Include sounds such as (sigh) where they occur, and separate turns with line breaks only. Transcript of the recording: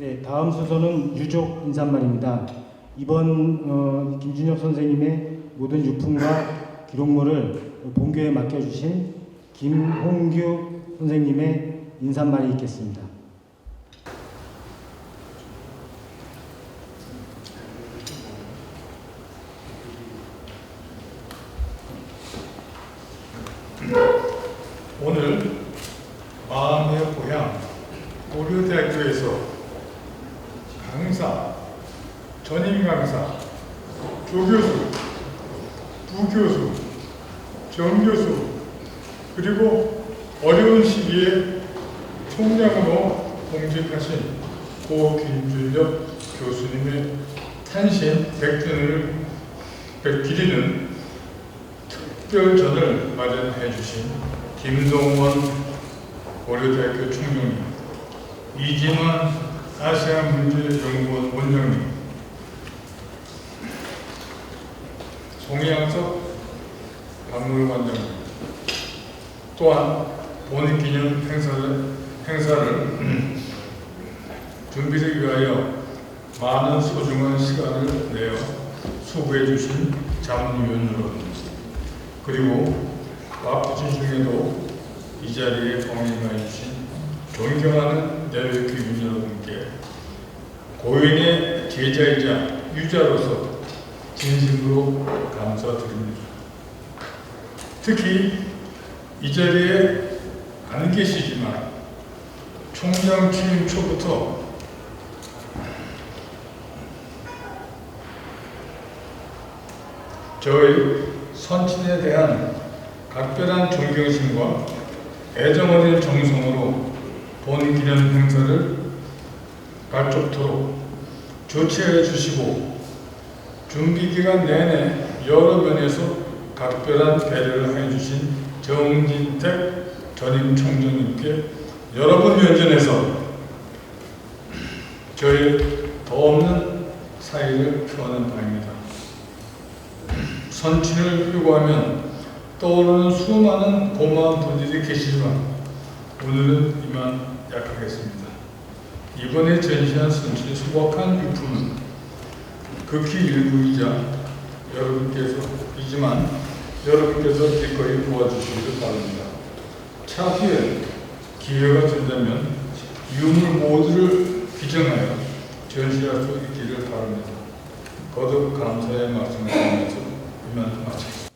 네, 다음 순서는 유족 인사말입니다. 이번 어, 김준혁 선생님의 모든 유품과 기록물을 본교에 맡겨주신 김홍규 선생님의 인사말이 있겠습니다.
오늘 마음의 고향 고려대학교에서 강사, 전임 강사, 조교수, 부교수, 정교수 그리고 어려운 시기에 총장으로 공직하신 고 김준혁 교수님의 탄신 100주년을 기리는 특별전을 마련해 주신 김동원 고려대학교 총장님, 이진환 아시아 문제연구원 원장님, 송양석 박물관장님, 또한 본기념 행사를, 행사를 (clears throat) 준비를 위하여 많은 소중한 시간을 내어 수고해 주신 자문위원 여러분, 그리고 바쁘신 중에도 이 자리에 동행해 주신 존경하는 내외교 인 여러분께 고인의 제자이자 유자로서 진심으로 감사드립니다. 특히 이 자리에 안 계시지만 총장 취임 초부터 저희 선친에 대한 각별한 존경심과 애정어린 정성으로 본 기념 행사를 발족토록 조치해 주시고 준비 기간 내내 여러 면에서 각별한 배려를 해 주신 정진택 전임 총장님께 여러분 면전에서 저희 더 없는 사의를 표하는 바입니다. 선친을 요구하면 떠오르는 수많은 고마운 분들이 계시지만 오늘은 이만 약하겠습니다. 이번에 전시한 선친의 소박한 유품은 극히 일부이자 여러분께서 이지만 여러분께서 기꺼이 도와주시기를 바랍니다. 차후에 기회가 된다면 유물 모두를 비정하여 전시할 수 있기를 바랍니다. 거듭 감사의 말씀을 드리면서 이만 마치겠습니다.